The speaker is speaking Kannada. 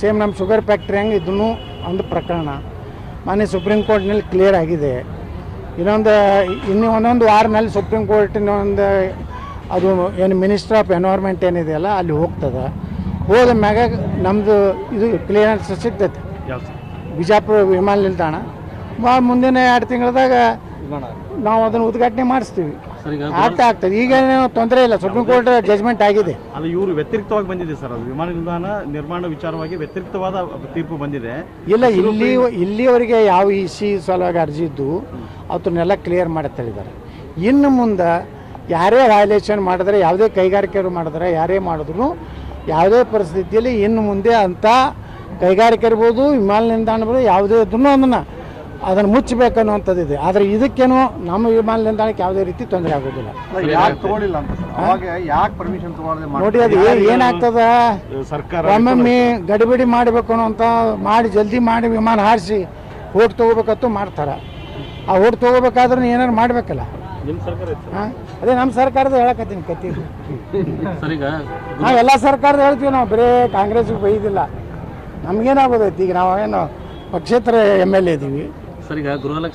ಸೇಮ್ ನಮ್ಮ ಶುಗರ್ ಫ್ಯಾಕ್ಟ್ರಿ ಹಂಗೆ ಇದನ್ನು ಒಂದು ಪ್ರಕರಣ. ಮೊನ್ನೆ ಸುಪ್ರೀಂ ಕೋರ್ಟ್ನಲ್ಲಿ ಕ್ಲಿಯರ್ ಆಗಿದೆ. ಇನ್ನೊಂದು ಇನ್ನು ಒಂದೊಂದು ವಾರನಲ್ಲಿ ಸುಪ್ರೀಂ ಕೋರ್ಟಿನ ಒಂದು ಅದು ಏನು ಮಿನಿಸ್ಟರ್ ಆಫ್ ಎನ್ವೈರ್ಮೆಂಟ್ ಏನಿದೆಯಲ್ಲ ಅಲ್ಲಿ ಹೋಗ್ತದೆ. ಹೋದ ಮ್ಯಾಗ ನಮ್ಮದು ಇದು ಕ್ಲಿಯರೆನ್ಸ್ ಸಿಗ್ತೈತೆ. ಬಿಜಾಪುರ ವಿಮಾನ ನಿಲ್ದಾಣ. ಮಾ- ಮುಂದಿನ ಎರಡು ತಿಂಗಳದಾಗ ನಾವು ಅದನ್ನು ಉದ್ಘಾಟನೆ ಮಾಡಿಸ್ತೀವಿ. ಸರ್ ಈಗ ಆಗ್ತಾ ಆಗ್ತದೆ. ಈಗ ತೊಂದರೆ ಇಲ್ಲ. ಸುಪ್ರೀಂ ಕೋರ್ಟ್ ಜಜ್ಮೆಂಟ್ ಆಗಿದೆ. ಅಲ್ಲ ಇವರು ವ್ಯತಿರಿಕ್ತವಾಗಿ ಬಂದಿದೆ ಸರ್. ಅದು ವಿಮಾನ ನಿಲ್ದಾಣ ನಿರ್ಮಾಣ ವಿಚಾರವಾಗಿ ವ್ಯತಿರಿಕ್ತವಾದ ತೀರ್ಪು ಬಂದಿದೆ. ಇಲ್ಲ ಇಲ್ಲಿ ಇಲ್ಲಿವರೆಗೆ ಯಾವ ಇಸಿ ಸಲುವಾಗಿ ಅರ್ಜಿ ಇದ್ದು ಅದನ್ನೆಲ್ಲ ಕ್ಲಿಯರ್ ಮಾಡಿ ಇನ್ನು ಮುಂದೆ ಯಾರೇ ವಯಲೇಷನ್ ಮಾಡಿದ್ರೆ ಯಾವುದೇ ಕೈಗಾರಿಕೆಯವರು ಮಾಡಿದ್ರೆ ಯಾರೇ ಮಾಡಿದ್ರು ಯಾವುದೇ ಪರಿಸ್ಥಿತಿಯಲ್ಲಿ ಇನ್ನು ಮುಂದೆ ಅಂಥ ಕೈಗಾರಿಕೆ ಇರ್ಬೋದು ವಿಮಾನ ನಿಲ್ದಾಣ ಇರ್ಬೋದು ಯಾವುದೇ ಇದ್ರೂ ಅದನ್ನು ಅದನ್ನು ಮುಚ್ಚಬೇಕನ್ನುವಂಥದ್ದು ಇದೆ ಆದರೆ ಇದಕ್ಕೇನು ನಮ್ಮ ವಿಮಾನ ನಿಲ್ದಾಣಕ್ಕೆ ಯಾವುದೇ ರೀತಿ ತೊಂದರೆ ಆಗೋದಿಲ್ಲ. ಯಾಕೆ ತಗೊಂಡಿಲ್ಲ ಅಂತ ಸರ್? ಅವಾಗ ಯಾಕೆ ಪರ್ಮಿಷನ್ ತಗೊಳ್ಳದೆ ನೋಡಿ ಅದು ಏನಾಗ್ತದ? ಸರ್ಕಾರ ಒಮ್ಮೊಮ್ಮೆ ಗಡಿಬಿಡಿ ಮಾಡಬೇಕು ಅನ್ನೋಂಥ ಮಾಡಿ ಜಲ್ದಿ ಮಾಡಿ ವಿಮಾನ ಹಾರಿಸಿ ಓಟ್ ತೊಗೋಬೇಕಂತೂ ಮಾಡ್ತಾರೆ. ಆ ಓಟ್ ತೊಗೋಬೇಕಾದ್ರೆ ಏನಾರು ಮಾಡಬೇಕಲ್ಲ. ನಿಮ್ಮ ಸರ್ಕಾರ ಇತ್ತು. ಅದೇ ನಮ್ಮ ಸರ್ಕಾರದ ಹೇಳಕತ್ತೀನಿ ಕತ್ತಿ. ನಾವು ಎಲ್ಲ ಸರ್ಕಾರದ ಹೇಳ್ತೀವಿ ನಾವು ಬರೀ ಕಾಂಗ್ರೆಸ್ಗೆ ಬೈದಿಲ್ಲ. ನಮಗೇನಾಗೋದೈತಿ? ಈಗ ನಾವೇನು ಏನು ಪಕ್ಷೇತರ ಎಂ ಎಲ್ ಎ ಇದ್ದೀವಿ ಸರ್ ಈಗ ಗೃಹಲಕ್ಷ್ಮಿ